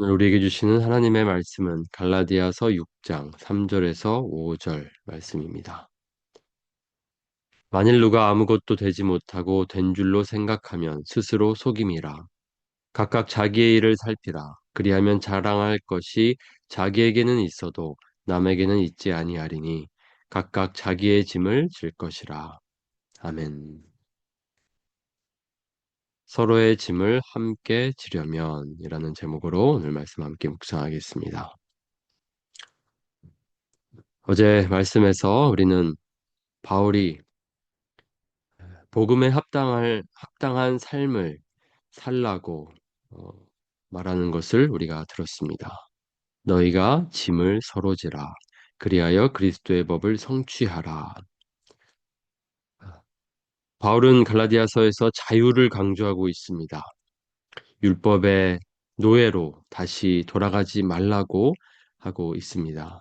오늘 우리에게 주시는 하나님의 말씀은 갈라디아서 6장 3절에서 5절 말씀입니다. 만일 누가 아무것도 되지 못하고 된 줄로 생각하면 스스로 속임이라. 각각 자기의 일을 살피라. 그리하면 자랑할 것이 자기에게는 있어도 남에게는 있지 아니하리니 각각 자기의 짐을 질 것이라. 아멘. 서로의 짐을 함께 지려면 이라는 제목으로 오늘 말씀 함께 묵상하겠습니다. 어제 말씀에서 우리는 바울이 복음에 합당할 합당한 삶을 살라고 어, 말하는 것을 우리가 들었습니다. 너희가 짐을 서로 지라 그리하여 그리스도의 법을 성취하라. 바울은 갈라디아서에서 자유를 강조하고 있습니다. 율법의 노예로 다시 돌아가지 말라고 하고 있습니다.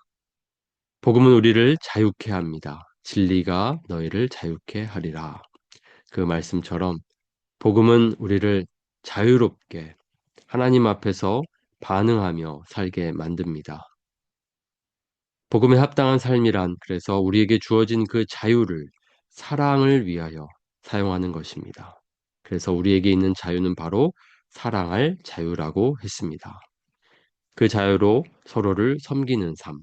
복음은 우리를 자유케 합니다. 진리가 너희를 자유케 하리라. 그 말씀처럼 복음은 우리를 자유롭게 하나님 앞에서 반응하며 살게 만듭니다. 복음에 합당한 삶이란 그래서 우리에게 주어진 그 자유를 사랑을 위하여 사용하는 것입니다. 그래서 우리에게 있는 자유는 바로 사랑할 자유라고 했습니다. 그 자유로 서로를 섬기는 삶.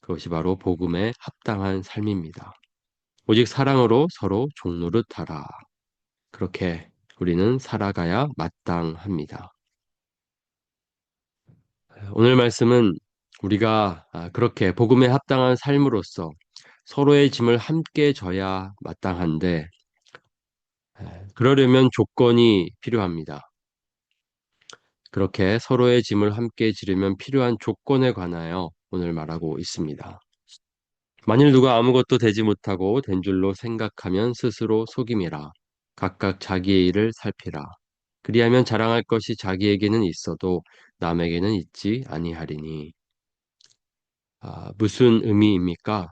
그것이 바로 복음에 합당한 삶입니다. 오직 사랑으로 서로 종노릇하라. 그렇게 우리는 살아가야 마땅합니다. 오늘 말씀은 우리가 아, 그렇게 복음에 합당한 삶으로서 서로의 짐을 함께 져야 마땅한데 그러려면 조건이 필요합니다. 그렇게 서로의 짐을 함께 지르면 필요한 조건에 관하여 오늘 말하고 있습니다. 만일 누가 아무것도 되지 못하고 된 줄로 생각하면 스스로 속임이라. 각각 자기의 일을 살피라. 그리하면 자랑할 것이 자기에게는 있어도 남에게는 있지 아니하리니. 아, 무슨 의미입니까?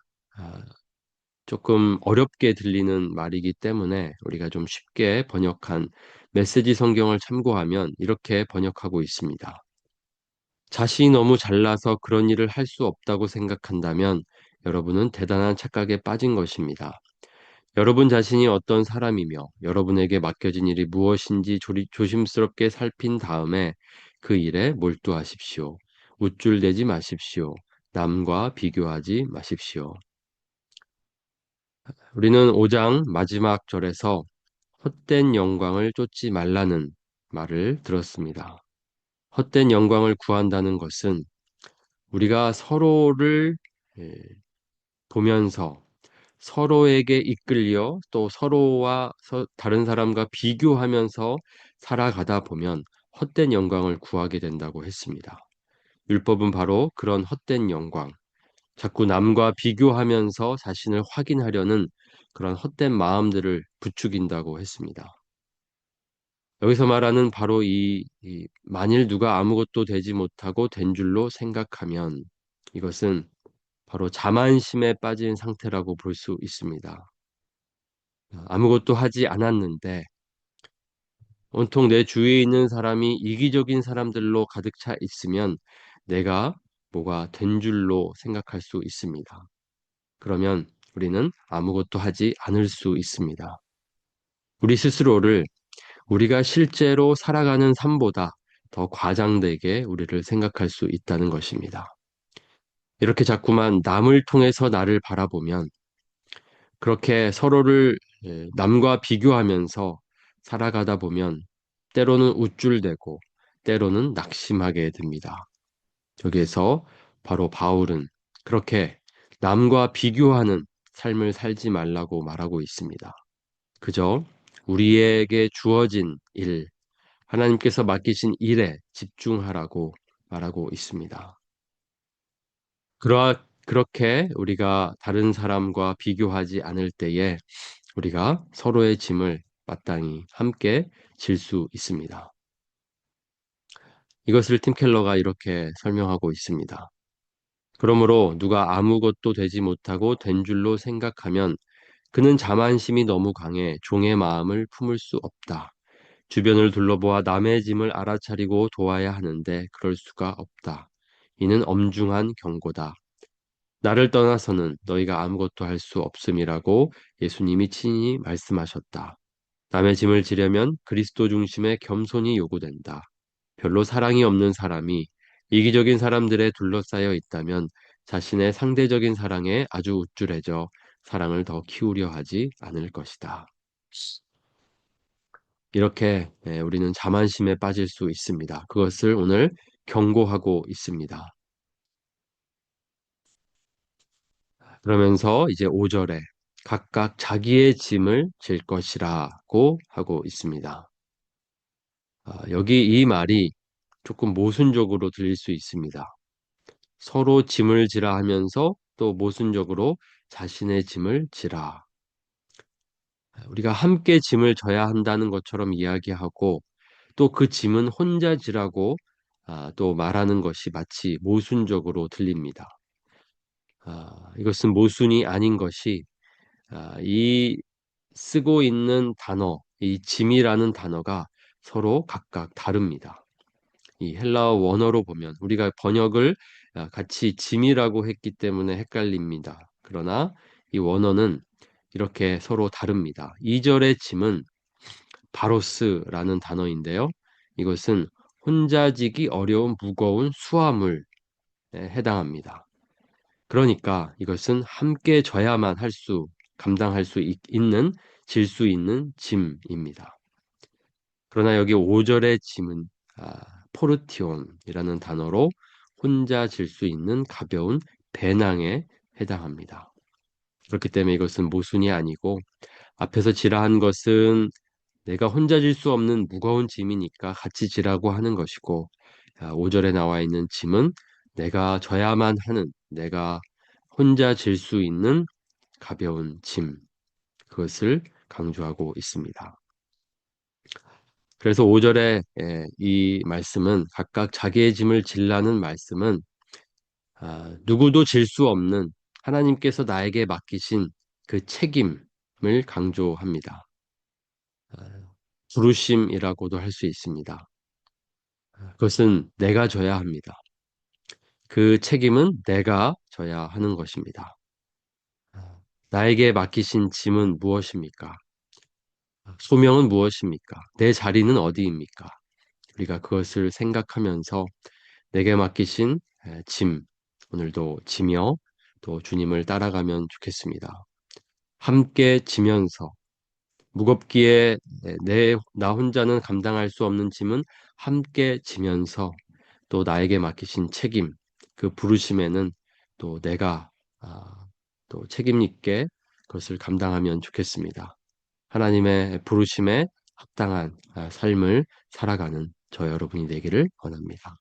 아, 조금 어렵게 들리는 말이기 때문에 우리가 좀 쉽게 번역한 메시지 성경을 참고하면 이렇게 번역하고 있습니다. 자신이 너무 잘나서 그런 일을 할 수 없다고 생각한다면 여러분은 대단한 착각에 빠진 것입니다. 여러분 자신이 어떤 사람이며 여러분에게 맡겨진 일이 무엇인지 조리, 조심스럽게 살핀 다음에 그 일에 몰두하십시오. 우쭐대지 마십시오. 남과 비교하지 마십시오. 우리는 5장 마지막 절에서 헛된 영광을 쫓지 말라는 말을 들었습니다. 헛된 영광을 구한다는 것은 우리가 서로를 예, 보면서 서로에게 이끌려 또 서로와 다른 사람과 비교하면서 살아가다 보면 헛된 영광을 구하게 된다고 했습니다. 율법은 바로 그런 헛된 영광, 자꾸 남과 비교하면서 자신을 확인하려는 그런 헛된 마음들을 부추긴다고 했습니다. 여기서 말하는 바로 이, 이 만일 누가 아무것도 되지 못하고 된 줄로 생각하면 이것은 바로 자만심에 빠진 상태라고 볼 수 있습니다. 아무것도 하지 않았는데 온통 내 주위에 있는 사람이 이기적인 사람들로 가득 차 있으면 내가 뭐가 된 줄로 생각할 수 있습니다. 그러면 우리는 아무것도 하지 않을 수 있습니다. 우리 스스로를 우리가 실제로 살아가는 삶보다 더 과장되게 우리를 생각할 수 있다는 것입니다. 이렇게 자꾸만 남을 통해서 나를 바라보면 그렇게 서로를 예, 남과 비교하면서 살아가다 보면 때로는 우쭐대고 때로는 낙심하게 됩니다. 여기에서 바로 바울은 그렇게 남과 비교하는 삶을 살지 말라고 말하고 있습니다. 그저 우리에게 주어진 일, 하나님께서 맡기신 일에 집중하라고 말하고 있습니다. 그러, 그렇게 우리가 다른 사람과 비교하지 않을 때에 우리가 서로의 짐을 마땅히 함께 질 수 있습니다. 이것을 팀 켈러가 이렇게 설명하고 있습니다. 그러므로 누가 아무것도 되지 못하고 된 줄로 생각하면 그는 자만심이 너무 강해 종의 마음을 품을 수 없다. 주변을 둘러보아 남의 짐을 알아차리고 도와야 하는데 그럴 수가 없다. 이는 엄중한 경고다. 나를 떠나서는 너희가 아무것도 할 수 없음이라고 예수님이 친히 말씀하셨다. 남의 짐을 지려면 그리스도 중심의 겸손이 요구된다. 별로 사랑이 없는 사람이 이기적인 사람들에 둘러싸여 있다면 자신의 상대적인 사랑에 아주 우쭐해져 사랑을 더 키우려 하지 않을 것이다. 이렇게 예, 우리는 자만심에 빠질 수 있습니다. 그것을 오늘 경고하고 있습니다. 그러면서 이제 5절에 각각 자기의 짐을 질 것이라고 하고 있습니다. 아, 여기 이 말이 조금 모순적으로 들릴 수 있습니다. 서로 짐을 지라 하면서 또 모순적으로 자신의 짐을 지라. 우리가 함께 짐을 져야 한다는 것처럼 이야기하고 또 그 짐은 혼자 지라고 아, 또 말하는 것이 마치 모순적으로 들립니다. 아, 이것은 모순이 아닌 것이 아, 이 쓰고 있는 단어, 이 짐이라는 단어가 서로 각각 다릅니다. 이 헬라어 원어로 보면 우리가 번역을 아, 같이 짐이라고 했기 때문에 헷갈립니다. 그러나 이 원어는 이렇게 서로 다릅니다. 2절의 짐은 바로스라는 단어인데요. 이것은 혼자 지기 어려운 무거운 수화물에 해당합니다. 그러니까 이것은 함께 져야만 할 수, 감당할 수 있는, 질 수 있는 짐입니다. 그러나 여기 5절의 짐은 아, 포르티온이라는 단어로 혼자 질 수 있는 가벼운 배낭에 해당합니다. 그렇기 때문에 이것은 모순이 아니고 앞에서 지라 한 것은 내가 혼자 질 수 없는 무거운 짐이니까 같이 지라고 하는 것이고 5절에 나와 있는 짐은 내가 져야만 하는 내가 혼자 질 수 있는 가벼운 짐 그것을 강조하고 있습니다. 그래서 5절에 이 말씀은 각각 자기의 짐을 질라는 말씀은 아, 누구도 질 수 없는 하나님께서 나에게 맡기신 그 책임을 강조합니다. 아, 부르심이라고도 할 수 있습니다. 그것은 내가 져야 합니다. 그 책임은 내가 져야 하는 것입니다. 나에게 맡기신 짐은 무엇입니까? 소명은 무엇입니까? 내 자리는 어디입니까? 우리가 그것을 생각하면서 내게 맡기신 짐, 오늘도 지며 또 주님을 따라가면 좋겠습니다. 함께 지면서 무겁기에 내, 나 혼자는 감당할 수 없는 짐은 함께 지면서 또 나에게 맡기신 책임, 그 부르심에는 또 내가 아, 또 책임 있게 그것을 감당하면 좋겠습니다. 하나님의 부르심에 합당한 아, 삶을 살아가는 저 여러분이 되기를 원합니다.